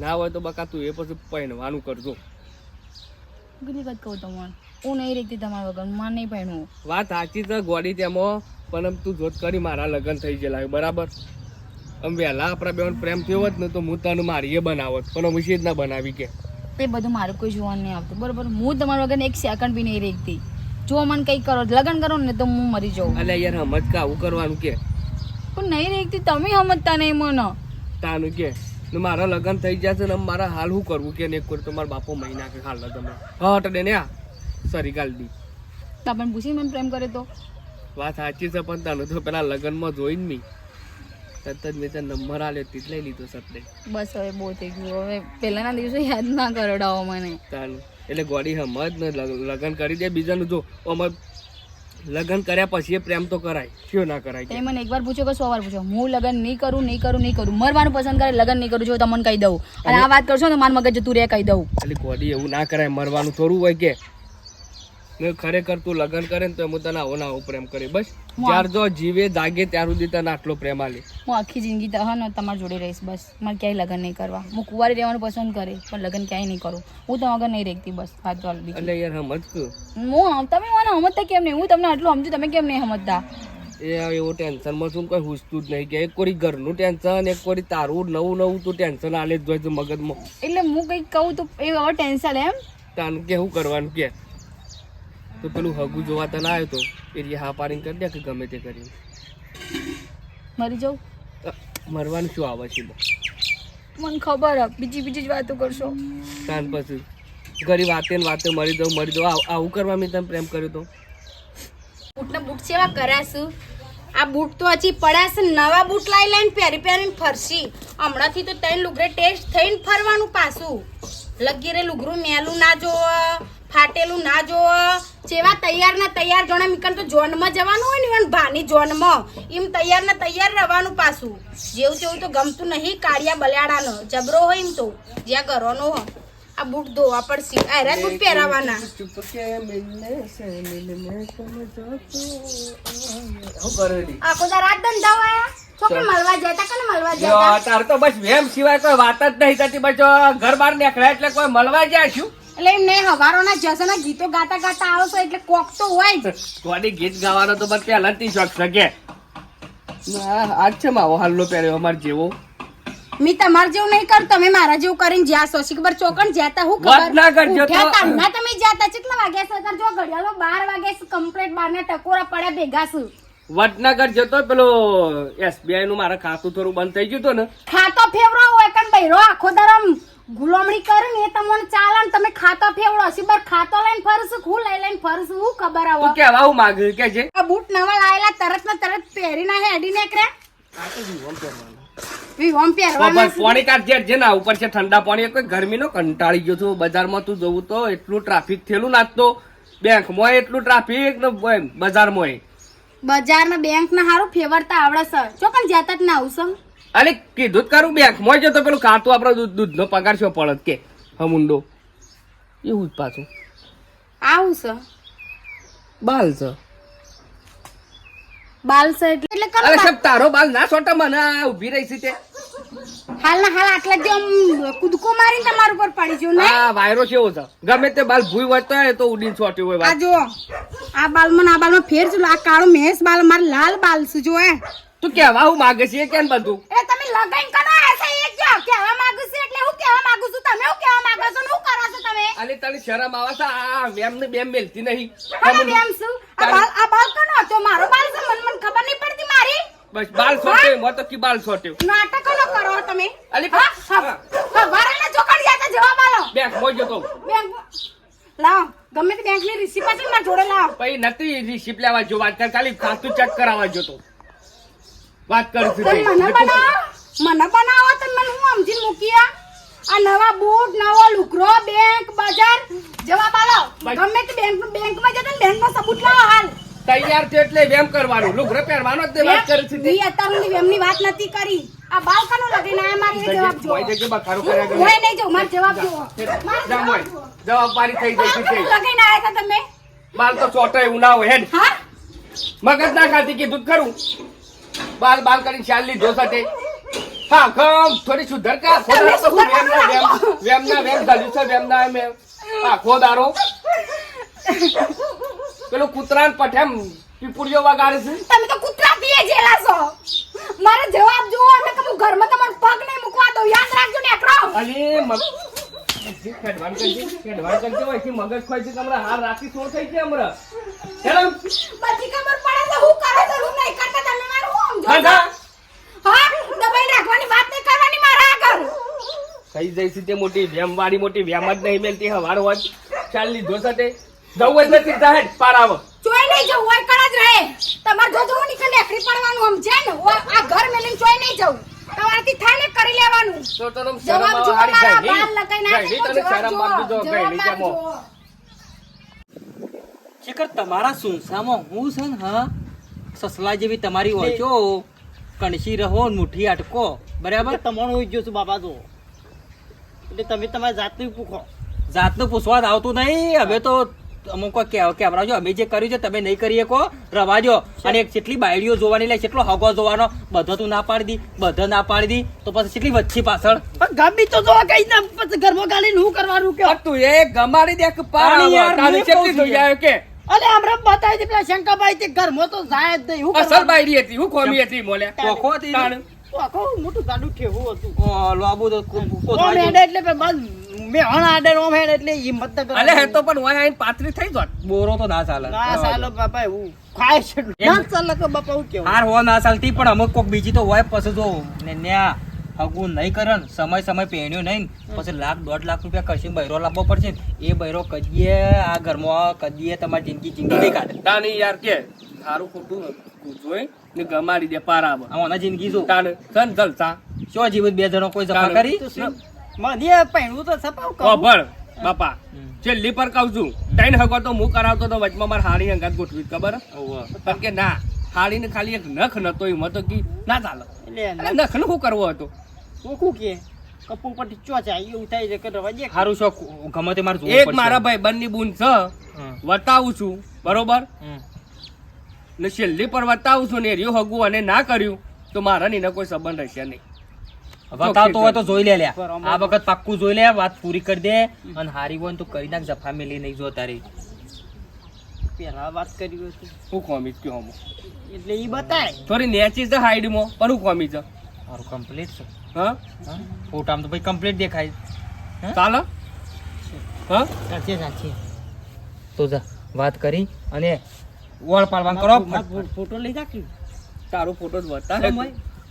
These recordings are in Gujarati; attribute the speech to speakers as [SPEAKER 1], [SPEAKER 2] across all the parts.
[SPEAKER 1] ના હોય તો બકા તું એ પછી પહેરવાનું કરજો.
[SPEAKER 2] વખત કહું તમને? હું નહીં રેખતી તમારા વગરમાં નહીં પહેણું
[SPEAKER 1] વાત સાચી તો ગોડી તેમાં પણ આમ તું જોત કરી મારા લગ્ન થઈ ગયેલા બરાબર? આમ વહેલા આપણા બેન પ્રેમ થયો હોત ને તો હું તને મારી એ બનાવત પણ હું જ ના બનાવી કે.
[SPEAKER 2] તે બધું મારું કોઈ જોવાનું નહીં આવતું બરાબર? હું તમારા વગર એક સેકન્ડ બી નહીં રેખતી. જો મને કંઈક કરો લગ્ન કરો ને તો હું મરી જાઉં.
[SPEAKER 1] અલ્યા યાર સમજ કે આવું કરવાનું કે?
[SPEAKER 2] પણ નહીં રેખતી તમે સમજતા નહીં મને.
[SPEAKER 1] તાનું કે. ને મારા લગ્ન થઈ જશે ને મારા હાલ શું કરવું કે એક વાર તો મારા બાપો મહિના કે હાલ તમે. હટ દે ને આ. સરી ગાલ દી
[SPEAKER 2] તો આપણને પૂછી મને પ્રેમ કરે તો?
[SPEAKER 1] વાત સાચી છે પણ તને તો પેલા લગ્નમાં જોઈને મી તરત જ મેં તને નંબર આલ્યો તીજ લઈ લીધો સપને
[SPEAKER 2] બસ હવે બહુ થઈ ગયું. હવે પહેલાના દિવસે યાદ ના કરડાવો મને.
[SPEAKER 1] તાનું. એટલે ગોડી સમજ ને લગ્ન કરી દે બીજાનું. જો અમે લગ્ન કર્યા પછી પ્રેમ તો કરાય. કયો ના કરાય
[SPEAKER 2] તમે
[SPEAKER 1] મને
[SPEAKER 2] મને એકવાર પૂછો કે સો વાર પૂછો હું લગ્ન નહીં કરું નહીં કરું નહીં કરું. મરવાનું પસંદ કરે લગ્ન નહીં કરું જો તમને કહી દઉં. અને આ વાત કરશો તો મારું મગજ જતું રહે કહી દઉં.
[SPEAKER 1] એટલે કોડી એવું ના કરાય મરવાનું થોડું હોય કે. ને ખરેખર તું લગ્ન કરે ને તો હું તને આવો આવો પ્રેમ કરી બસ ત્યાર જો જીવે જાગે ત્યાર સુધી તને આટલો પ્રેમ આલી.
[SPEAKER 2] હું આખી જિંદગી તો હા તમારી જોડે રહીશ બસ. મારે ક્યાંય લગ્ન નહીં કરવા. હું કુંવારી રહેવાનું પસંદ કરે પણ લગ્ન ક્યાંય નહીં કરું. હું તો વગર નહીં રહેતી બસ વાત તો બીજી
[SPEAKER 1] એટલે યાર સમજ
[SPEAKER 2] હું તમે મને સમજતા કેમ નહીં? હું તમને આટલું સમજુ તમે કેમ નહીં સમજતા?
[SPEAKER 1] એ એવું ટેન્શનમાં શું કોઈ હુસતું જ નહીં કે એક કોરી ઘરનું ટેન્શન એક કોરી તારું નવું નવું તું ટેન્શન આલે જ હોય છે મગજમાં.
[SPEAKER 2] એટલે હું કંઈક કહું તો એ હવે ટેન્શન એમ?
[SPEAKER 1] તાનું કે શું કરવાનું કે? તો પેલું હગુ જોવા તને આવ્યો તો એ હા પાડીને કરી દે કે ગમે તે કરી
[SPEAKER 2] મરી જાઉં?
[SPEAKER 1] મરવાનું શું આવે છે?
[SPEAKER 2] મને ખબર હે બીજી બીજી જ વાતો કરશો.
[SPEAKER 1] તાન પછી ઘરી વાતે ને વાતે મરી દઉં મરી દઉં આવું- કરવા મેં તમે પ્રેમ કર્યો તો?
[SPEAKER 3] બૂટને બૂટ સેવા કરાશું. આ બૂટ તો હજી પડાશે નવા બૂટ લાઈ લઈને પહેરી પહેરીને ફરશી. હમણાંથી તો તૈન લુગરે ટેસ્ટ થઈને ફરવાનું પાછું. લગીરે લુગરું મેલું ના જોવો. ફાટેલું ના જોવો. જેવા તૈયાર ના તૈયાર જોણે મીકન તો જોનમાં જવાનું હોય ને પણ ભાની જોનમાં. એમ તૈયાર ના તૈયાર રહેવાનું પાછું. જેવું તેવું તો ગમતું નહીં કાળિયા બલાડાનો જબરો હોય એમ તો. જ્યાં ઘરોનો હોય. આ બૂટ ધોવા પડશે. હેરા બૂટ પહેરાવાના? આખો દા રાત ધંધા વાયા છોકરા મળવા જતા કને મળવા જતા
[SPEAKER 1] તાર તો બસ વેમ સિવાય કોઈ વાત જ નહીં થતી. બસ ઘર બહાર નીકળ્યા એટલે કોઈ મળવા જાય છું
[SPEAKER 3] એટલે એમ નહીં હવારોના જસના ગીતો ગાતા ગાતા આવો છો એટલે કોક તો હોય જ.
[SPEAKER 1] કોની ગીત ગાવાનો તો બસ પહેલાથી શોખ શકે આજ છે માવો હાલ્લો પહેર્યો અમાર જેવો.
[SPEAKER 3] મી તમાર જેવું નહીં કર તમે મારા જેવું કરીને જ્યાં સોશી ખબર ચોકણ જ્યાતા હું ખબર?
[SPEAKER 1] ના કરજો તો.
[SPEAKER 3] ના તમે જ્યાતા કેટલા વાગ્યા છે? તાર જો ઘડિયાળમાં બાર વાગ્યા છે કમ્પ્લીટ બાર ના ટકોરા પડ્યા ભેગા છું.
[SPEAKER 1] વડનગર જતો પેલો એસબીઆઈ નું મારા ખાતું થોડું બંધ થઈ ગયું હતું ને.
[SPEAKER 3] ખાતો ફેવરો હોય કણ બૈરો આખો દરમ ગુલામણી કરે ને એ તમને ચાલે ને તમે ખાતો ફેવડો સીબર ખાતો લઈને ફરશું હું લઈ લઈને ફરશું હું ખબર આવો.
[SPEAKER 1] તું કેવા હું માગે? કે છે
[SPEAKER 3] આ બૂટ નવા લાયેલા તરત ને તરત પહેરી ના હેડી પહેરવાના
[SPEAKER 1] બસ પાણી કાઢ જે છે ના ઉપર છે ઠંડા પાણી કોઈ ગરમીનો કંટાળી ગયો છું. બજારમાં તું જવું તો એટલું ટ્રાફિક થયેલું ના બેંક બેંકમાં એટલું ટ્રાફિક ને બજારમાં.
[SPEAKER 3] બજારમાં બેંક ના હારું ફેવરતા આવડે સર ચોકન જાતા જ ના આવશો.
[SPEAKER 1] અરે કીધું કરું બેંકમાં જતો પેલું ખાતું આપડે દૂધ દૂધનો પગાર છો પડત કે. હમુંડો એવું જ પાછું.
[SPEAKER 3] આવું છે?
[SPEAKER 1] બાલ છે.
[SPEAKER 3] બાલ છે એટલે
[SPEAKER 1] અરે સાહેબ તારો બાલ ના છોટા મને આ ઊભી રહી છે તે.
[SPEAKER 3] હાલ ના હાલ આટલા જ આમ કૂદકો મારીને તમારા ઉપર પડી ગયો ને
[SPEAKER 1] આ વાયરો છે છે. ગમે તે બાલ ભૂઈ વધતો હોય તો ઉડીને છોટ્યો હોય
[SPEAKER 3] આ જો આ બાલમાં આ બાલમાં ફેર છે. આ કાળો મહેશ બાલ મારે લાલ બાલ છે જો એ
[SPEAKER 1] તું કેવા હું માગે છે કેમ બધું?
[SPEAKER 3] એ તમે લગન કરો એસે એક જો કહેવા માંગુ છે એટલે હું કહેવા માંગુ છું તમે હું કહેવા માંગો છો હું કરો છો તમે?
[SPEAKER 1] અલી તને શરમ આવે છે? આ વેમ ને બેમ મેલતી નહીં.
[SPEAKER 3] હા બેમ છું આ બાલ આ બાલ કનો હતો મારો બાલ છે મન મન ખબર નહીં પડતી મારી.
[SPEAKER 1] બસ બાલ છોટ્યો મો તો કી બાલ છોટ્યો.
[SPEAKER 3] નાટક કનો કરો તમે.
[SPEAKER 1] અલી
[SPEAKER 3] હા હા ને વારાને જાતા જવાબ આલો.
[SPEAKER 1] બેંક મોજો તો.
[SPEAKER 3] બેંક લાવ ગમે તે હતી ને મારા જોડે લાવ.
[SPEAKER 1] પછી નથી રિસીપ લેવા જો વાત કર ખાલી ખાતું ચેક કરાવવા જતો વાત કર છું
[SPEAKER 3] મને બનાવો મને બનાવો તો મને હું સમજી મૂકીયા આ. નવા બૂટ નવો લુકરો બેંક બજાર. જવાબ આલો. ગમે તે બેંક બેંકમાં જતા ને બેંકનો સબૂત લાવો હાલ.
[SPEAKER 1] તૈયાર છે એટલે વેમ કરવાનું. લુગડો પહેરવાનો જ વાત કરે છે તે.
[SPEAKER 3] અત્યારે એમની વાત નથી કરી. આ બાલકાનો કાનો ના મારી એ જવાબ જો
[SPEAKER 1] મોય જગ્યા બકારો કર્યા ગયો
[SPEAKER 3] હું નહીં જો મારો જવાબ જો મારો
[SPEAKER 1] જા મોય.
[SPEAKER 3] જવાબ
[SPEAKER 1] પારી થઈ
[SPEAKER 3] ગઈ
[SPEAKER 1] જશે તે.
[SPEAKER 3] લગાઈને આયા તમે?
[SPEAKER 1] બાલ તો ચોટો એવું ના હોય હેડ.
[SPEAKER 3] હા?
[SPEAKER 1] મગજ ના ખાતી કીધું ખરું. બાલ બાલ કરીને શાલ લીધો સાથે. હા કમ થોડી સુધર કા ખોદારો તો હું વેમના વેમ વેમના વેમ ગાલ્યું છે વેમના વેમ હા ખોદારો પેલો કૂતરાન પઠેમ પીપુડીઓ વગાડે છે.
[SPEAKER 3] તમે તો કૂતરા પીએ જેલા છો. મારે જવાબ જોવો કે હું ઘરમાં તમારો પગ નહીં મૂકવા દઉં. યાદ રાખજો ને એકડો
[SPEAKER 1] અરે ખેડવાન કરજે ખેડવાન કરજે હોય છે મગજ ખોય છે કે હાર રાતી શું થઈ છે હમણાં? હેલો?
[SPEAKER 3] પછી ખબર પડે તો હું કરે તો હું નહીં કરતા તમે મારું હું
[SPEAKER 1] હા હા
[SPEAKER 3] હા દબાઈ રાખવાની વાત નહીં કરવાની મારા આગળ.
[SPEAKER 1] થઈ જઈશ તે મોટી વેમ વાળી મોટી વેમ જ નહીં મેલતી હવાર હોત ચાલ લીધો સાથે. જવું જ નથી જાહેર પાર આવો.
[SPEAKER 3] ચોય નહીં જવું હોય કણ જ રહે. તમારે જો જવું નીકળે એકડી પડવાનું સમજે ને આ ઘર મેલીને ચોઈ નહીં જવું. તમારાથી થાય ને કરી લેવાનું.
[SPEAKER 1] તો તને શરમ
[SPEAKER 3] જવાબ
[SPEAKER 1] જાય
[SPEAKER 3] બાલ લગાઈ નાખે
[SPEAKER 1] તને શરમ. આવતી જો ગઈ નહીં
[SPEAKER 3] આપજો.
[SPEAKER 4] તમારા સુનસામાં હું છે ને હા? સસલા જેવી તમારી ઓછો કણસી રહો ને મુઠ્ઠી અટકો બરાબર?
[SPEAKER 5] તમારું હોય ગયો છું બાબા તો એટલે તમે તમારી જાતનું પૂછો.
[SPEAKER 4] જાતનું પૂછવા જ આવતું નહીં. હવે તો અમુક કહેવા કહેવડાવજો અમે જે કર્યું છે તમે નહીં કરી શકો રવાજો. અને એક કેટલી બાયડીઓ જોવાની લે કેટલો હગો જોવાનો બધો તું ના પાડી દી બધો ના પાડી દી તો પછી કેટલી વચ્ચી પાછળ.
[SPEAKER 5] પણ ગમી તો જો કઈ ના પછી ઘરમાં ગાલી હું કરવાનું
[SPEAKER 1] આ તું એ ગમાડી દે કે પાર
[SPEAKER 4] યાર,
[SPEAKER 1] આવો. કેટલી જોઈ આવ્યો કે?
[SPEAKER 5] અલે હમણાં બતાવી દે પેલા શંકાભાઈ તે ઘરમાં તો જાય જ નહીં હું
[SPEAKER 1] અસલ બાયડી હતી હું ખોમી હતી મોલે
[SPEAKER 4] કોખો હતી?
[SPEAKER 5] આખું મોટું ગાડું ઠેવું હતું.
[SPEAKER 4] ઓ, લાબુ તો કો- કો-.
[SPEAKER 5] હેડે એટલે બસ મેં હણ આડે ઓમ હેડે એટલે હિંમત ન
[SPEAKER 1] અલે તો પણ ઓય આઈને પાતરી થઈ જોત.
[SPEAKER 4] બોરો તો ના ચાલે.
[SPEAKER 5] ના સાલો બાપા એવું ખાય છે. ના ચાલે કે બાપા હું કેવું?
[SPEAKER 4] હાર હો ના ચાલતી પણ અમુક કોક બીજી તો હોય. પછી જો ને ન્યા હગું નહીં કરે સમય સમય પહેણ્યું નહીં પછી લાખ દોઢ લાખ રૂપિયા કરશે બૈરો લાવવો પડશે એ બૈરો કદીએ આ ઘરમાં કદીએ તમારી જિંદગી જિંદગી નહીં કાઢે.
[SPEAKER 1] તાની યાર કે સારું ખોટું જોઈ ને ગમાડી દે પાર
[SPEAKER 4] આમાં જિંદગી જો.
[SPEAKER 1] તાણ સન જલસા
[SPEAKER 4] શું જીવન બે જણો કોઈ જમા કરી?
[SPEAKER 5] શું? મને પહેણવું તો સપાવ કહો.
[SPEAKER 1] ભળ બાપા. છેલ્લી પર કહું છું ત્રણ હગો તો હું કરાવતો તો વચમાં મારે હાડી અંગાત ગોઠવી ખબર. પણ કે ના હાડીને ખાલી એક નખ નતો એ મતો કી ના ચાલો.
[SPEAKER 5] એટલે
[SPEAKER 1] નખનું શું કરવો હતો?
[SPEAKER 5] હું શું કે? કપૂર પર ટીચો એવું થાય છે કે રવા દે
[SPEAKER 4] હારું શોખ ગમે તે મારે જોવું
[SPEAKER 1] એક મારા ભાઈ બંની બૂન છે વતાવું છું બરોબર. ને છેલ્લી પર વતાવું છું ને રહ્યું હગું અને ના કર્યું તો મારા ને કોઈ સંબંધ રહેશે નહીં.
[SPEAKER 4] બતાવતો હોય તો જોઈ લે લ્યા આ વખત પાક્કું જોઈ લે વાત પૂરી કરી દે અને હારી હોય તો કરી નાખ જફા મેલી નહીં જો તારી.
[SPEAKER 5] પેલા વાત કરી હતી
[SPEAKER 1] હું કોમી કયો હું?
[SPEAKER 5] એટલે ઈ બતાય.
[SPEAKER 1] થોડી નેચી છે હાઈડમાં પણ હું કોમી છે.
[SPEAKER 4] મારું કમ્પ્લીટ છે.
[SPEAKER 1] હા?
[SPEAKER 4] ફોટામાં તો ભાઈ કમ્પ્લીટ દેખાય.
[SPEAKER 1] ચાલો. હા?
[SPEAKER 5] સાચી સાચી
[SPEAKER 4] તો જા વાત કરી અને વળ પાડવાનું કરો
[SPEAKER 5] ફોટો લઈ રાખી.
[SPEAKER 1] તારો ફોટો જ બતાવે?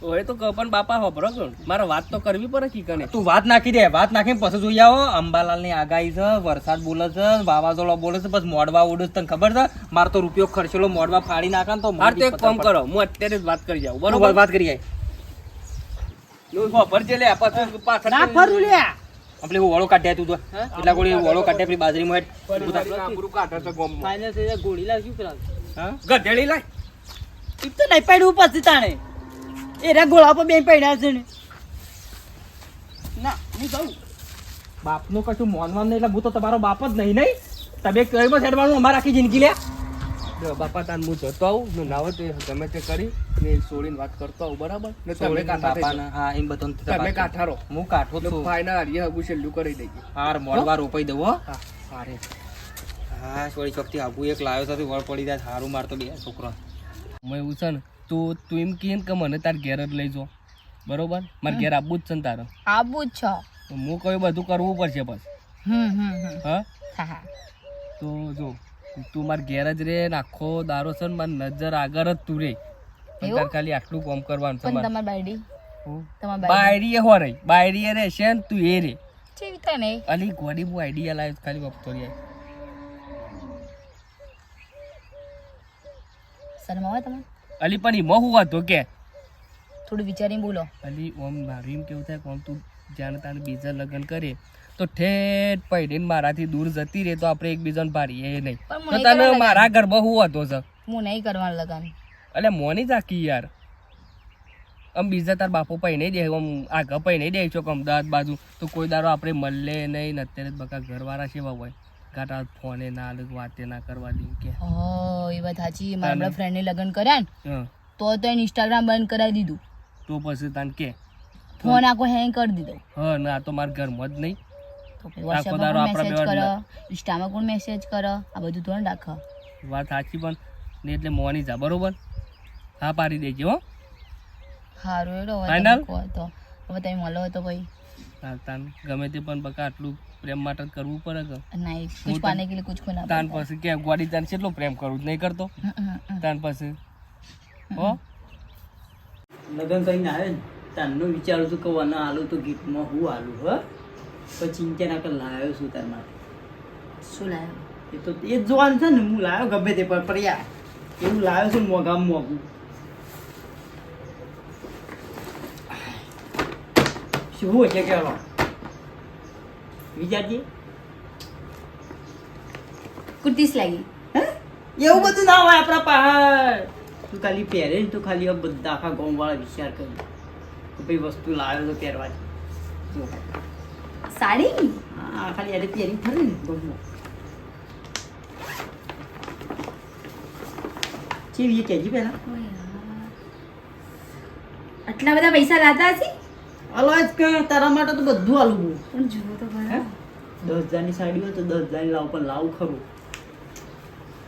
[SPEAKER 1] ઓય તો કપન બાપા હોભરો કે મારે વાત તો કરવી પડે કી કને
[SPEAKER 4] તું વાત નાખી દે વાત નાખીને પછી જોઈ આવો. અંબાલાલની આગાહી છે વરસાદ બોલે છે વાવાઝોડો બોલે છે બસ મોડવા ઉડે છે. તને ખબર છે? મારે તો રૂપિયો ખર્ચેલો મોડવા ફાડી નાખે તો
[SPEAKER 1] હાર તો એક કામ કરો હું અત્યારે જ વાત કરી જાઉં. બરોબર?
[SPEAKER 4] વાત કરી
[SPEAKER 1] જાય હોભર જે લે પાછું પાછળ
[SPEAKER 5] ના ફરું લે
[SPEAKER 4] આપણે વળો કાઢ્યા તું તો. એટલા ગોળી વળો કાઢ્યા પેલી
[SPEAKER 1] છે
[SPEAKER 5] થઈ જાય ગોળી લાવ શું કરાવ
[SPEAKER 1] ગધેડી લાય.
[SPEAKER 5] ઈ તો નહીં પડ્યું પછી તાણે. એ રે ગોળા પર બે પડ્યા છે ને. ના હું જાઉં.
[SPEAKER 4] બાપનું કશું મોનવાનું નહીં એટલે હું તો તમારો બાપ જ નહીં નહીં? તમે કઈ હેડવાનું અમારે આખી જિંદગી લે
[SPEAKER 1] બાપા તાન હું જતો આવું ને નાવે તે ગમે તે કરી ને છોડીને વાત કરતો આવું બરાબર? ને તમે કાંઠા
[SPEAKER 4] હા એમ બધું
[SPEAKER 1] તમે કાંઠારો.
[SPEAKER 4] હું કાઠો તો
[SPEAKER 1] ફાઈનલ હારીએ હગું છેલ્લું કરી દઈએ.
[SPEAKER 4] હાર મોડવા રોપાઈ હા. હારે. હા સોળી ચોકથી આબુ એક લાવ્યો તો વળ પડી જાય સારું મારતો બે છોકરા.
[SPEAKER 1] મેં એવું છે ને તું તું એમ કહે કે મને તાર ઘેર જ લઈ જો. બરોબર? મારે ઘેર આવવું જ છે ને તારે.
[SPEAKER 2] આબુ જ છો.
[SPEAKER 1] તો હું કયું બધું કરવું પડશે બસ. હા?
[SPEAKER 2] હા
[SPEAKER 1] તો જો તું માર ઘેર જ રે આખો દારો છે ને મારી નજર આગળ જ તું રે. પણ? તાર ખાલી આટલું કામ કરવાનું છે
[SPEAKER 2] પણ
[SPEAKER 1] મારે.
[SPEAKER 2] બાયડી?
[SPEAKER 1] હું?
[SPEAKER 2] બાયડી?
[SPEAKER 1] હો રહી બાયડીએ રે છે ને તું એ રે.
[SPEAKER 2] થાય ને
[SPEAKER 1] અલી ગોડી બુ આઈડિયા લાવ્યો ખાલી વખતો રે
[SPEAKER 2] શરમાવે તમે
[SPEAKER 1] અલી પણ એમાં હું હતો કે?
[SPEAKER 2] થોડું વિચારીને બોલો.
[SPEAKER 1] અલી ઓમ મારું એમ કેવું થાય કે ઓમ તું જાણે તારે બીજા લગ્ન કરે તો ઠેઠ પડીને મારાથી દૂર જતી રહે તો આપણે એકબીજાને ભારીએ નહીં. તો તને મારા ઘરમાં હું હતો છે
[SPEAKER 2] હું નહીં કરવાનું લગન
[SPEAKER 1] એટલે મોની જાકી યાર. આમ બીજા તાર બાપો પૈ નહીં દે આમ આગળ પૈ નહીં દે છો કે અમદાવાદ બાજુ. તો કોઈ દારો આપણે મળે નહીં ને અત્યારે બકા ઘરવાળા સેવા હોય. ગાટા ફોને ના આલે વાતે ના કરવા દે કે.
[SPEAKER 2] હો એ વાત સાચી. મારા. આપણા ફ્રેન્ડને લગ્ન કર્યા ને તો તો એને ઇન્સ્ટાગ્રામ બંધ કરાવી દીધું.
[SPEAKER 1] તો પછી તને કે
[SPEAKER 2] ફોન આખો હેંગ કરી દીધો.
[SPEAKER 1] હા ના તો મારા ઘરમાં જ નહીં.
[SPEAKER 2] ઇન્સ્ટામાં પણ મેસેજ કરો આ બધું ધોરણ રાખો.
[SPEAKER 1] વાત સાચી પણ ને એટલે મોની જા બરોબર? હા પાડી દેજે હો.
[SPEAKER 2] સારું એડો કહો તો હવે તમે મળો તો ભાઈ.
[SPEAKER 1] તાન ગમે તે પણ બકા આટલું પ્રેમ માટે કરવું પડે કે?
[SPEAKER 2] ના કુછ પાને કે લીએ કુછ ખોના
[SPEAKER 1] તાન પાસે કે ગોડી તાન કેટલો પ્રેમ કરું નહીં કરતો. તાન પાસે હો?
[SPEAKER 5] લગ્ન આવે ને તારનું વિચારું છું કે વના આલું તો ગિફ્ટમાં હું આલું હ? પછી ચિંતા ના કર લાવ્યો છું તાર માટે.
[SPEAKER 2] શું લાવ્યો
[SPEAKER 5] એ તો એ જોવાનું છે ને હું લાવ્યો ગમે તે પર પર્યા એવું લાવ્યો છું મોગામ મોગું શું હોય છે કહેવા વિચારજે
[SPEAKER 2] કુર્તીસ લાગી.
[SPEAKER 5] હે? એવું બધું ના હોય આપણા પહાડ તું ખાલી પહેરે ને તો ખાલી આ બધા આખા ગામ વાળા વિચાર કરે. કે ભાઈ વસ્તુ લાવ્યો તો પહેરવાની જો.
[SPEAKER 2] સાડી?
[SPEAKER 5] હા ખાલી અરે પહેરી ફરે ને ગામમાં ચેવી કહેજી પહેલા?
[SPEAKER 2] આટલા બધા પૈસા લાતા હશે?
[SPEAKER 5] અલગ તારા માટે તો બધું આલું
[SPEAKER 2] પણ જુઓ તો? ખરા
[SPEAKER 5] દસ હજારની સાડી હોય તો દસ હજારની લાવ પણ લાવું ખરું.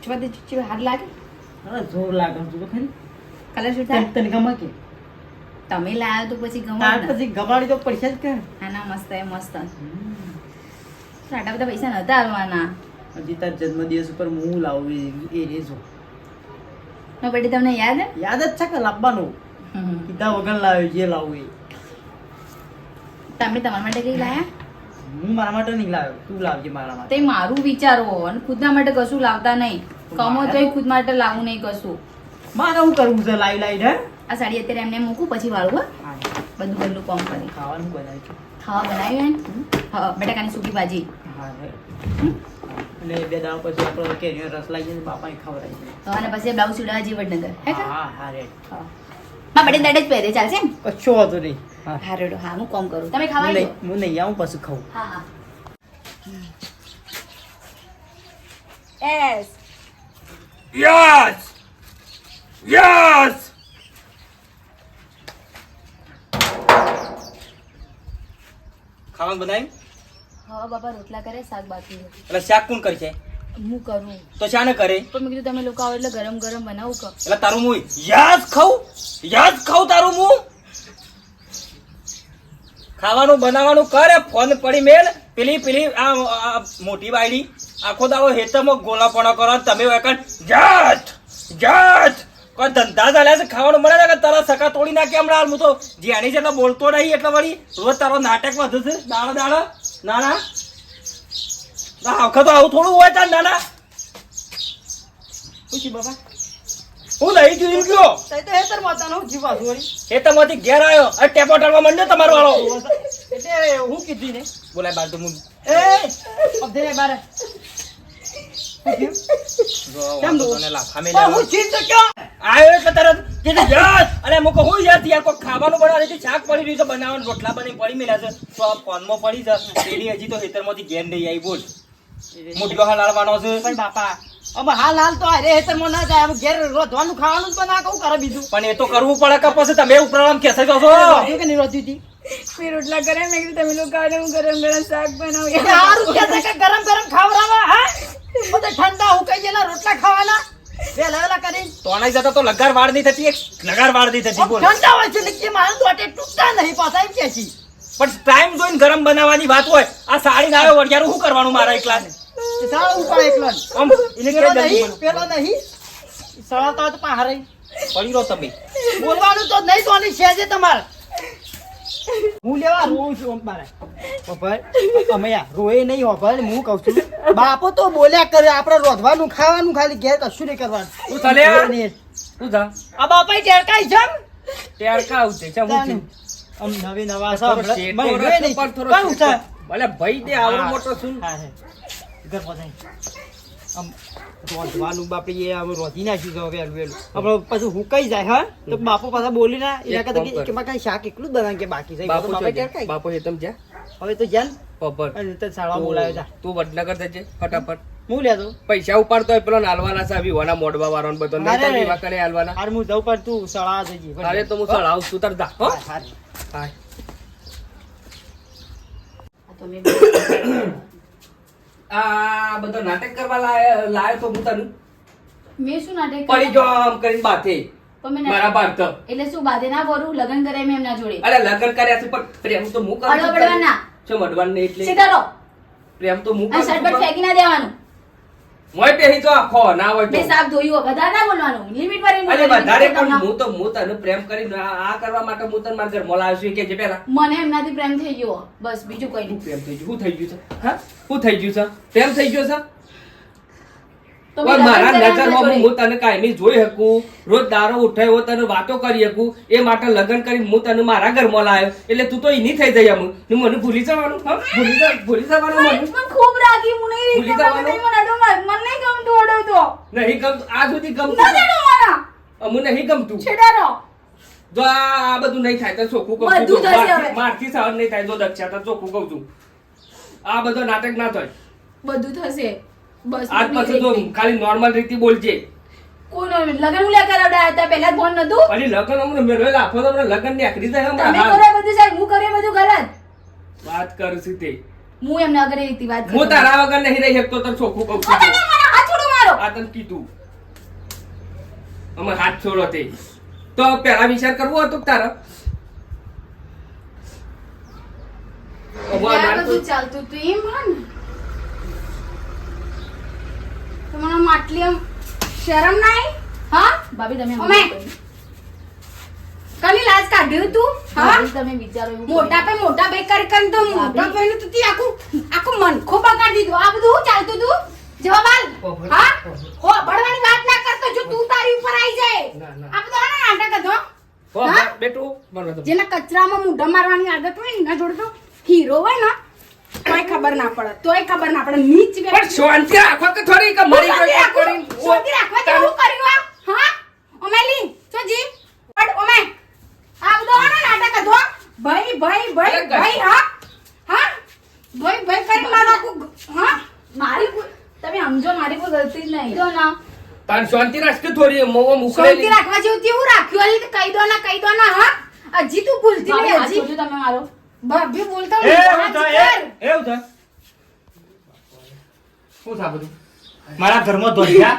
[SPEAKER 2] જોવા દે ચૂચી હાથ લાગે?
[SPEAKER 5] હા જોર લાગે છે ખરી
[SPEAKER 2] કલર શું થાય?
[SPEAKER 5] તને ગમે કે?
[SPEAKER 2] તમે લાવ્યો તો પછી ગમે
[SPEAKER 5] તાર પછી ગમાડી તો પૈસા જ કે.
[SPEAKER 2] હા ના મસ્ત એ મસ્ત. આટલા બધા પૈસા નતા આવવાના
[SPEAKER 5] હજી તાર જન્મદિવસ ઉપર હું લાવું એ- રેજો
[SPEAKER 2] તો પછી તમને યાદ હે?
[SPEAKER 5] યાદ જ છે કે લાવવાનું? કીધા વગર લાવ્યો જે લાવવું એ.
[SPEAKER 2] તમે તમારા માટે કઈ લાયા?
[SPEAKER 5] હું મારા માટે નહીં લાવ્યો. તું લાવજે મારા માટે.
[SPEAKER 2] તે મારું વિચારો અને ખુદના માટે કશું લાવતા નહીં. કમો તોય ખુદ માટે લાવવું નહીં કશું.
[SPEAKER 5] મારે શું કરવું છે લાઈ લાઈ હે?
[SPEAKER 2] આ સાડી અત્યારે એમને મૂકું પછી વાળું હો.
[SPEAKER 5] હા,
[SPEAKER 2] બધું બધું કોમ કરી.
[SPEAKER 5] ખાવાનું બનાવ્યું છે.
[SPEAKER 2] ખાવા બનાવ્યું હે હા બટાકાની સૂકી ભાજી.
[SPEAKER 5] હા હે. અને બે દાડા પછી આપણે કેરીનો રસ લાવી જઈને બાપાને ખવડાવી
[SPEAKER 2] દે અને પછી બ્લાઉઝ સીવડાવવા જીવડનગર હે
[SPEAKER 5] હા હા રે.
[SPEAKER 2] હા. માં બડે દાડે જ પહેરે ચાલશે ને?
[SPEAKER 5] કશો વાંધો નહીં. હા.
[SPEAKER 2] હા હું કોમ કરું. તમે ખાવા
[SPEAKER 5] નહીં હું નહીં આવું પછી ખાઉં.
[SPEAKER 2] હા હા.
[SPEAKER 3] એસ
[SPEAKER 4] યસ યસ ખાવાનું બનાવ્યું?
[SPEAKER 2] હા બાપા રોટલા કરે શાક બાકી
[SPEAKER 4] એટલે શાક કોણ કરશે
[SPEAKER 2] હું કરું.
[SPEAKER 4] તો શાને કરે?
[SPEAKER 2] પણ મેં કીધું તમે લોકો આવો એટલે ગરમ ગરમ બનાવું ક
[SPEAKER 4] એટલે તારું મું યાદ ખાઉં? યાદ ખાઉં તારું મું ખાવાનું બનાવવાનું કરે, ફોન પડી મેલ, પેલી પેલી આ મોટી બાયડી, આખો દાવો હેતમો ગોલાપણો કરો, તમે એકણ જાત જાત. કોઈ ધંધા ચાલ્યા છે, ખાવાનું મળે ને તારા સકા તોડી નાખે હમણાં હું તો જેની છે એટલે બોલતો નહીં, એટલે વળી રોજ તારો નાટક વધુ છે. દાડા દાડા, નાના. ના વખત આવું થોડું હોય તાર, નાના.
[SPEAKER 5] પૂછી બાપા.
[SPEAKER 4] હું નહીં જોયું ગયો
[SPEAKER 5] તઈ તો હેતર માતાનો જીવા જોડી
[SPEAKER 4] ખેતરમાંથી ઘેર આવ્યો અરે ટેપો ટાળવા માંડ્યો તમારો વાળો
[SPEAKER 5] એટલે હું કીધી ને
[SPEAKER 4] બોલાય બાર તો હું
[SPEAKER 5] એ અબધે બારે કેમ દો?
[SPEAKER 4] તને લાફા
[SPEAKER 5] પણ
[SPEAKER 4] મેલ્યા.
[SPEAKER 5] હું છીન તો ક્યાં
[SPEAKER 4] આવ્યો એટલે તરત કીધું, "યસ!" અને મું કહું, "હું યસ યાર, કોઈ ખાવાનું બનાવે છે, શાક પડી રહ્યું છે, બનાવવાનું, રોટલા બની પડી મેલ્યા છે." તો ફોનમાં પડી છે. હજી તો ખેતરમાંથી ઘેર નહીં આવી, બોલ. મોટલો હાલ છે.
[SPEAKER 5] પણ બાપા હાલ હાલ તો અરે હેતરમાં ના જાય હવે ઘેર રોધવાનું ખાવાનું જ બના કહું કરે બીજું?
[SPEAKER 4] પણ એ તો કરવું પડે કે પછી તમે એવું કેસે કે છો?
[SPEAKER 5] કે નહીં રોધ્યું હતી
[SPEAKER 2] મેં રોટલા કરે મેં કીધું તમે લોકો આવો હું ગરમ ગરમ શાક બનાવું.
[SPEAKER 5] હારું કે છે કે ગરમ ગરમ ખાવડાવવા હા? બધે ઠંડા હુકાઈ ગયેલા રોટલા ખાવાના. વેલા વેલા કરી
[SPEAKER 4] તોણાઈ જતા તો લગાર વાળ નહીં થતી એક લગાર વાળ નહીં થતી બોલ.
[SPEAKER 5] ઠંડા હોય છે એટલે કે મારે દોટે તૂટતા નહીં પાછા એમ કે છે.
[SPEAKER 4] પણ ટાઈમ જોઈને ગરમ બનાવવાની વાત હોય આ સાડી ના આવ્યો વળિયારું શું કરવાનું મારા એકલા
[SPEAKER 5] તે સાળા ઉપર એકલો
[SPEAKER 4] આમ એને કે
[SPEAKER 5] નહીં પેલો નહીં. સળાતા હોય તો પહારે.
[SPEAKER 4] પડી રહો તમે.
[SPEAKER 5] બોલવાનું તો નહીં તો નહીં છે તમારે. હું લેવા રોઉં છું મારે. ખબર અમે યાર રોએ નહીં ખબર હું કહું છું. બાપો તો બોલ્યા કરે આપણે રોધવાનું ખાવાનું ખાલી ઘેર કશું નહીં કરવાનું.
[SPEAKER 1] તું ચાલે આ?
[SPEAKER 5] નહીં. આ બાપા ટેરકાઈ છે
[SPEAKER 1] ટેરકા આવશે ચમ
[SPEAKER 5] જાણે. આમ નવી નવા મને રોએ નહીં.
[SPEAKER 1] થોડો. ભલે ભાઈ આવડો મોટો
[SPEAKER 5] હા. ઘર પધાય. આમ રોધવાનું બાપડી એ આમ રોધી નાખ્યું છે વહેલું વહેલું આપણે પાછું હુકાઈ જાય હા? તો બાપો પાછા બોલી ના એના કરતા કે કાંઈ શાક એકલું જ બનાવે કે બાકી છે?
[SPEAKER 1] બાપુ
[SPEAKER 5] બાપા
[SPEAKER 1] હેતમ જ્યાં?
[SPEAKER 5] હવે તો જ્યાં?
[SPEAKER 1] પબર
[SPEAKER 5] અને તો શાળા બોલાવે જા.
[SPEAKER 1] તું વડનગર જજે ફટાફટ.
[SPEAKER 5] હું લેતો?
[SPEAKER 1] પૈસા ઉપાડતો હોય પેલો નાલવાના છે વિવાના મોડવા વાળાનો બધો. નહીં તમે
[SPEAKER 5] અરે.
[SPEAKER 1] કરે હાલવાના.
[SPEAKER 5] હાર હું જઉં પણ તું સળા જજે
[SPEAKER 1] અરે તો હું સળાવ છું તાર જા હો?
[SPEAKER 5] હા, હા.
[SPEAKER 1] આ બધો નાટક કરવા લાયો તો હું તને.
[SPEAKER 2] મેં શું નાટક
[SPEAKER 1] પડી જો આમ કરીને બાથે. મારા બાર તો.
[SPEAKER 2] એટલે શું બાધે ના ભરું? લગન કરે મેં એમના જોડે.
[SPEAKER 1] અરે લગ્ન કર્યા છે પણ પ્રેમ તો હું કરું
[SPEAKER 2] અડવા બડવા ના.
[SPEAKER 1] છો મડવાનું નહીં એટલે
[SPEAKER 2] સીધા રહો.
[SPEAKER 1] પ્રેમ તો હું કરું
[SPEAKER 2] ફેંકી ના દેવાનું.
[SPEAKER 1] મોય પહેરી તો આખો ના હોય તો
[SPEAKER 2] મેં સાફ ધોયું વધારે ના બોલવાનું. લિમિટ પર
[SPEAKER 1] અરે વધારે પણ હું તો હું તને પ્રેમ કરી આ કરવા માટે હું તને મારા ઘર છું કે જે પેલા
[SPEAKER 2] મને એમનાથી પ્રેમ થઈ ગયો. બસ બીજું કઈ નહીં.
[SPEAKER 1] પ્રેમ થઈ ગયું? શું થઈ ગયું છે? હા? શું થઈ ગયું છે? પ્રેમ થઈ ગયો છે? મારા નજરમાં હું તને કાયમી જોઈ શકું. રોજ દારો ઉઠાયો તને વાતો કરી શકું. એ માટે લગ્ન કરી હું તને મારા ઘરમાં લાવ્યો એટલે તું તો એની થઈ જઈ અમુક ને મને ભૂલી જવાનું હા? ભૂલી ભૂલી જવાનું
[SPEAKER 2] મને?
[SPEAKER 1] મને
[SPEAKER 2] મને ખૂબ રાગી હું નહીં
[SPEAKER 1] ભૂલી જવાનું?
[SPEAKER 2] મને અડો મત. મને નહીં ગમતું અડો તો.
[SPEAKER 1] નહીં ગમતું આ સુધી ગમતું અમુ નહીં ગમતું. જો આ બધું નહીં થાય તો ચોખ્ખું કહું છું. મારથી- મારથી સહન નહીં થાય જો દક્ષા તો ચોખ્ખું કહું છું. આ બધો નાટક ના થાય.
[SPEAKER 2] બધું થશે. બસ
[SPEAKER 1] આજ પછી તો ખાલી નોર્મલ રીતે બોલજે.
[SPEAKER 2] કોનો લગન ઉલ્યા કરાવડાયા હતા પહેલા જ ફોન નતું?
[SPEAKER 1] અને લગ્ન અમને મેળવે લાફો તો અમને લગ્નની આખરી થાય
[SPEAKER 2] તમે
[SPEAKER 1] હમણાં
[SPEAKER 2] કરો
[SPEAKER 1] હાલ.
[SPEAKER 2] એ બધું સાહેબ હું કરે બધું ગલત?
[SPEAKER 1] વાત કરું છું તે.
[SPEAKER 2] હું એમને અગર એ વાત
[SPEAKER 1] હું તારા વગર નહીં રહી શકતો તો ચોખ્ખું કહું છું
[SPEAKER 2] તમે મારા હાથ છોડો મારો.
[SPEAKER 1] આ તને કીધું. અમે હાથ છોડો તે. તો પેલા વિચાર કરવો હતો તારા?
[SPEAKER 2] ચાલતું તું એમ હા ને
[SPEAKER 3] તમારા માટલી શરમ નાઈ? હા?
[SPEAKER 2] ભાભી તમે
[SPEAKER 3] અમે. કની લાજ કાઢ્યું તું? હા?
[SPEAKER 2] તમે વિચારો એવું
[SPEAKER 3] મોટા પે મોટા બે કરી કરી તો મોટા પે નું તું આખું આખું મનખો બગાડી દીધું. આ બધું હું ચાલતું તું? જવાબ આલ હા? હો બળવાની વાત ના કરતો જો તું તારી ઉપર આવી જાય. આ બધું આના નાટક હતો
[SPEAKER 1] હા? બેટું
[SPEAKER 3] જેના કચરામાં મૂઢા મારવાની આદત હોય ને એના જોડે તો હીરો હોય ને તોય ખબર ના પડે તોય ખબર ના પડે નીચ
[SPEAKER 1] પણ શાંતિ રાખો કે થોડી કે મરી
[SPEAKER 3] રાખું?
[SPEAKER 1] કરીને-
[SPEAKER 3] શાંતિ રાખવા જેવું કર્યું આ? હા? ઓમેલી, ચોજી, પડ, ઓમે. આ આનો નાટક હતો? ભાઈ, ભાઈ, ભાઈ, ભાઈ, હા? હા? ભાઈ, ભાઈ કરી મારું હા?
[SPEAKER 2] મારી તમે સમજો મારી કોઈ ગલતી નહીં તો ના
[SPEAKER 1] તાન શાંતિ રાખ કે મો મોં
[SPEAKER 3] શાંતિ રાખવા જેવું તેવું રાખ્યું અલી કહી દો ના કહી દો ના હા હજી તું ભૂલતી નહીં હજી
[SPEAKER 2] તમે મારો
[SPEAKER 3] ભાભી બોલતા.
[SPEAKER 4] એવું થાય, એવું થાય. શું થા બધું? મારા ઘરમાં ધોતિયા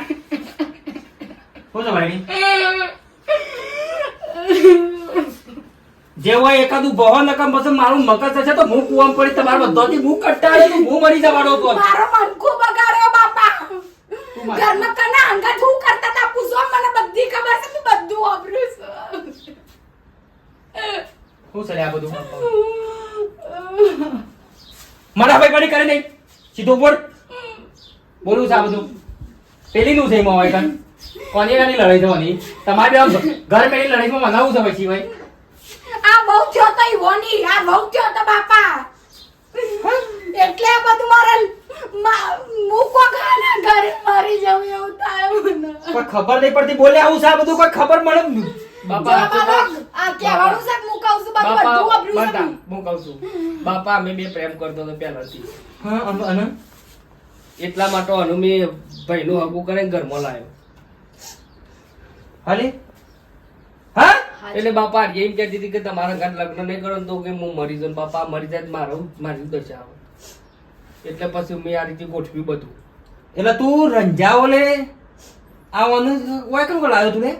[SPEAKER 4] શું છે ભાઈ જે હોય એકાદું બહો નકમ પછી મારું મગજ થશે તો હું કુવામ પડી તમારા બધાથી હું કંટાળે તો હું મરી જવાનો હતો
[SPEAKER 3] મારો મનખો બગાડ્યો બાપા. ઘરમાં કને અંગત હું કરતા તા પૂછો મને બધી ખબર છે તું બધું વાપર્યું છે.
[SPEAKER 4] શું આ બધું? મારા ભાઈ કડી કરે નહીં. સીધો બોલ. બોલું છે આ બધું. પેલી નું છે એમાં હોય કાન નાની લડાઈ થવાની તમારે ઘર પેલી લડાઈમાં મનાવું છે પછી ભાઈ.
[SPEAKER 3] આ બહુ થયો તો વોની આ બહુ થયો તો બાપા. એટલે આ બધું મારે મૂકો ખાના ઘરે મારી જાવ એવું થાય મને.
[SPEAKER 4] પણ ખબર નહીં પડતી બોલે આવું છે આ બધું કોઈ ખબર મળે
[SPEAKER 1] બાપા
[SPEAKER 3] આ કહેવાનું છે કે છું
[SPEAKER 1] બાપા
[SPEAKER 3] બધું વાપર્યું છે
[SPEAKER 1] બતા,
[SPEAKER 3] મેં.
[SPEAKER 1] હું કહું છું. બાપા અમે બે પ્રેમ કરતો તો પહેલાથી.
[SPEAKER 4] હા અને-
[SPEAKER 1] એટલા માટે અનુ મેં ભાઈનું હગું કરીને ઘરમાં લાવ્યો
[SPEAKER 4] હાલે? હા?
[SPEAKER 1] એટલે બાપા એમ કહેતી હતી કે તમારા ઘર લગ્ન નહીં કરો ને તો કે હું મરી જાઉં બાપા મરી જાય તો મારું મારી દશા આવે. એટલે પછી મેં આ રીતે ગોઠવ્યું બધું.
[SPEAKER 4] એટલે તું રંજાઓ લે આવવાનું હોય કેમ લાવ્યો તું લે?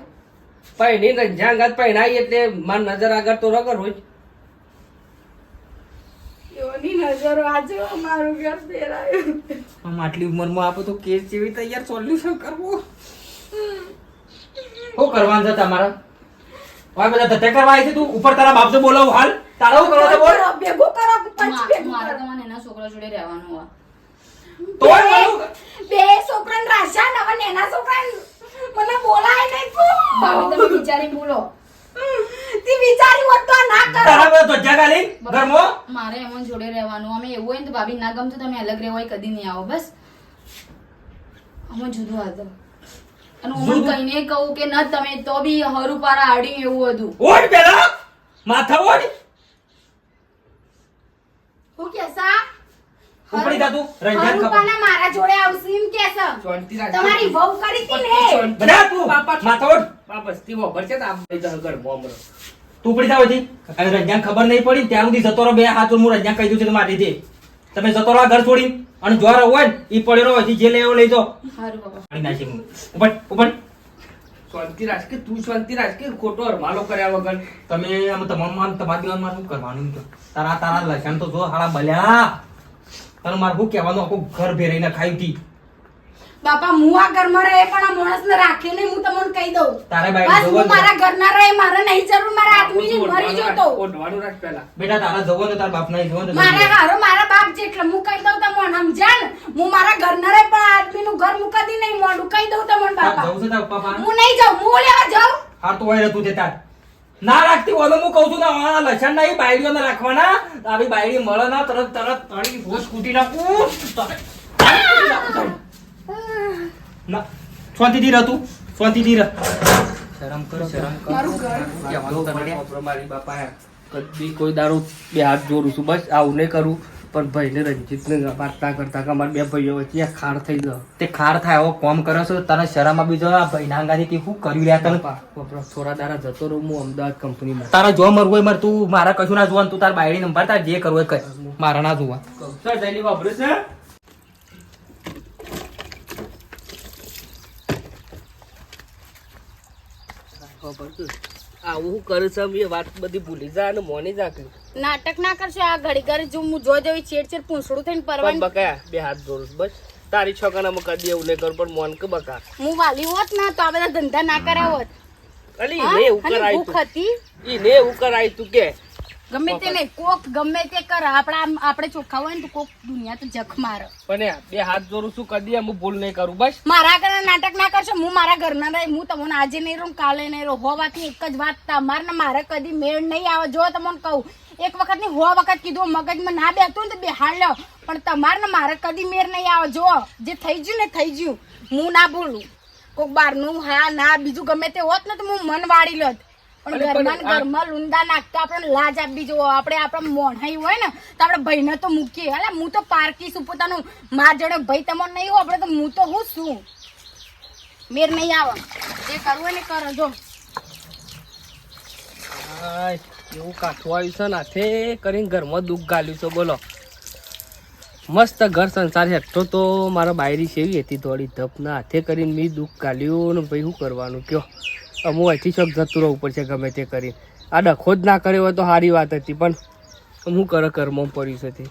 [SPEAKER 1] પૈણી રંજાંગાત પહેણાઈ એટલે માર નજર આગળ તો રગર હોય.
[SPEAKER 3] એઓની નજરો આજે મારું ઘર ફેરાયું
[SPEAKER 4] આમ આટલી ઉંમરમાં બધું કેસ જેવી તૈયાર સોલ્યુશન કરવું. શું કરવાનું છે તમારા? હવે બધા ધત્તે કરવા આવી છે તું? ઉપર તારા બાપ તો બોલાવું હાલ. તારા શું કરવા બોલ
[SPEAKER 3] કરો, ભેગું કરો પંચ
[SPEAKER 2] મા-
[SPEAKER 3] ભેગું
[SPEAKER 2] મારે
[SPEAKER 3] કરો.
[SPEAKER 2] તો મને એના છોકરા જોડે રહેવાનું હોય
[SPEAKER 4] તોય બોલું.
[SPEAKER 3] બે છોકરાને રાશા ને હવે એના છોકરાને મને બોલાય
[SPEAKER 2] ભાભી તમે વિચારી બોલો.
[SPEAKER 3] તી વિચાર્યું હોત તો ના કરો.
[SPEAKER 4] તારા બધા જગા લઈ ઘરમાં
[SPEAKER 2] મારે એમન જોડે રહેવાનું. અમે એવું હોય ને તો ભાભી ના ગમતું તમે અલગ રહેવો હોય કદી નહીં આવો બસ. અમે જુદું હતો અને હું
[SPEAKER 4] કઈને
[SPEAKER 2] કહીને કહું કે ન તમે તો બી હરુપારા આડી એવું હતું.
[SPEAKER 4] ઓઢ પેલા. માથા ઓઢ
[SPEAKER 3] હું કેસા
[SPEAKER 4] ઉપડી દાદુ રંજન ખબર.
[SPEAKER 3] મારા જોડે આવશે એમ કેસ. તમારી વહુ કરી હતી ને?
[SPEAKER 4] બધા તું
[SPEAKER 1] બાપા
[SPEAKER 4] માથા ઓઢ.
[SPEAKER 1] બાપા સ્તી વગર છે આ બધા ઘરમાં
[SPEAKER 4] તું ઉપડી જાવ હતી અને રંજાન ખબર નહીં પડી ત્યાં સુધી જતો રહો બે હાથ હું રંજન કહી દઉં છું મારી દે તમે જતો રહો ઘર છોડી અને જોર હોય ને ઈ પડેલો હજી જે લેવો લઈ જાઓ.
[SPEAKER 2] સારું બાબા
[SPEAKER 4] નાખી ઉપર ઉપર
[SPEAKER 1] શાંતિ રાખ કે તું શાંતિ રાખ કે ખોટો અરમાલો કર્યા વગર.
[SPEAKER 4] તમે આમ તમામ તમારા દીવાનમાં શું કરવાનું તારા તારા લસણ તો જો હાડા બલ્યા. તને મારે શું કહેવાનું આખું ઘર ભેરાઈને ખાઈ હતી
[SPEAKER 3] બાપા હું આ ઘરમાં રહે પણ આ માણસને રાખ્યો નહીં હું તમને કહી દઉં.
[SPEAKER 4] તારે બાઈ
[SPEAKER 3] બસ હું મારા ઘરના રહે મારે નહીં જરૂર મારા આદમીની મરી જતો.
[SPEAKER 1] ઓઢવાનું રાખ પહેલા.
[SPEAKER 4] બેટા તારા જવો ને તાર બાપ નહીં જવો ને
[SPEAKER 3] મારા હારો મારા બાપ જેટલો હું કહી દઉં તમને સમજણ હું મારા ઘરના રહે પણ આદમીનું ઘર મુકાતી નહીં મોડું કહી દઉં તમને બાપા.
[SPEAKER 4] જવું છે તાર પપ્પા?
[SPEAKER 3] હું નહીં જાઉં હું લેવા જાઉં?
[SPEAKER 4] હા તો હોય તું જતા ના રાખતી ઓલો હું કહું છું ને અમારા લસણ ના બાયડીઓ ને રાખવાના. આવી બાયડી મળે ના તરત તરત તળી ભૂસ કૂટી નાખું. ના. શાંતિથી રહ તું. શાંતિથી રહ. શરમ કર શરમ કર.
[SPEAKER 1] મારી બાપા કદી કોઈ દારૂ બે હાથ જોડું છું. બસ આવું નહીં કરું. પણ ભાઈને રંજીતને વાર્તા કરતા કે અમારા બે ભાઈઓ વચ્ચે ખાર થઈ ગયો.
[SPEAKER 4] તે ખાર થાય એવો કોમ કરો છો? તને શરમ આપી જો આ ભાઈના અંગાથી તે શું કર્યું રહ્યા તને?
[SPEAKER 1] થોડા દારા જતો રહું હું અમદાવાદ કંપનીમાં
[SPEAKER 4] તારા જો મરવું હોય મર તું મારા કશું ના જોવાનું તું તાર બાયડી નંબર તાર જે કરવું હોય કર. મારા ના જોવા.
[SPEAKER 1] સર જઈને વાપરે છે? આવું હું કરું છું એ વાત બધી ભૂલી જા અને મોની જા કે.
[SPEAKER 3] નાટક ના કરશો આ ઘડી ઘડી જો હું જો જોઈ છેડ છેડ પૂંછડું થઈને
[SPEAKER 1] પણ બકા બે હાથ જોડું બસ. તારી છોકરામાં કદી એવું નહીં કરું પણ મોન કે બકા.
[SPEAKER 3] હું વાલી હોત ના તો આ બધા ધંધા ના કર્યા હોત.
[SPEAKER 1] અલી? એને એવું કરાય
[SPEAKER 3] ભૂખ હતી?
[SPEAKER 1] તું ઈને એવું કરાય તું કે.
[SPEAKER 3] ગમે તે ને કોક ગમે તે કર. આપણા આપણે ચોખ્ખા હોય ને તો કોક દુનિયા તો જખ માર.
[SPEAKER 1] પણ બે હાથ જોડું છું કદી હું ભૂલ નહીં કરું બસ.
[SPEAKER 3] મારા ઘરે નાટક ના કરશો હું મારા ઘરના રહી હું તમને આજે નહીં રહું કાલે નહીં રહું. હોવાથી એક જ વાત તમારે ને મારે કદી મેળ નહીં આવે. જો તમને કહું એક વખતની હો વખત કીધું મગજમાં ના બેતું ને તો બેહાડ પણ તમારે ને મારે કદી મેર નહીં આવે. જો જે થઈ ગયું ને થઈ ગયું. હું ના ભૂલું. કોક બારનું હા ના બીજું ગમે તે હોત ને તો હું મન વાળી લોત. પણ ઘરમાં ને ઘરમાં લુંદા નાખતા આપણે લાજ આપી જો આપણે આપણે મોઢાઈ હોય ને તો આપણે ભાઈને તો મૂકીએ. એટલે હું તો પારકી છું પોતાનું. માર જોડે ભાઈ તમારો નહીં હોય આપણે તો હું તો હું છું. મેર નહીં આવે. જે કરવું હોય ને કરો જો.
[SPEAKER 1] એવું કાઠું આવ્યું છે ને હાથે કરીને ઘરમાં દુઃખ ગાલ્યું છે, બોલો. મસ્ત ઘર સંસાર હેઠો તો મારા બાયરી સેવી હતી થોડી ધપના હાથે કરીને મેં દુઃખ ગાલ્યું ને ભાઈ શું કરવાનું, કયો? અમુક અહીંથી ચોક જતું રહેવું પડશે ગમે તે કરીને. આ ડખો જ ના કર્યો હોય તો સારી વાત હતી, પણ હું કરે કર્મમાં પડ્યું છે તે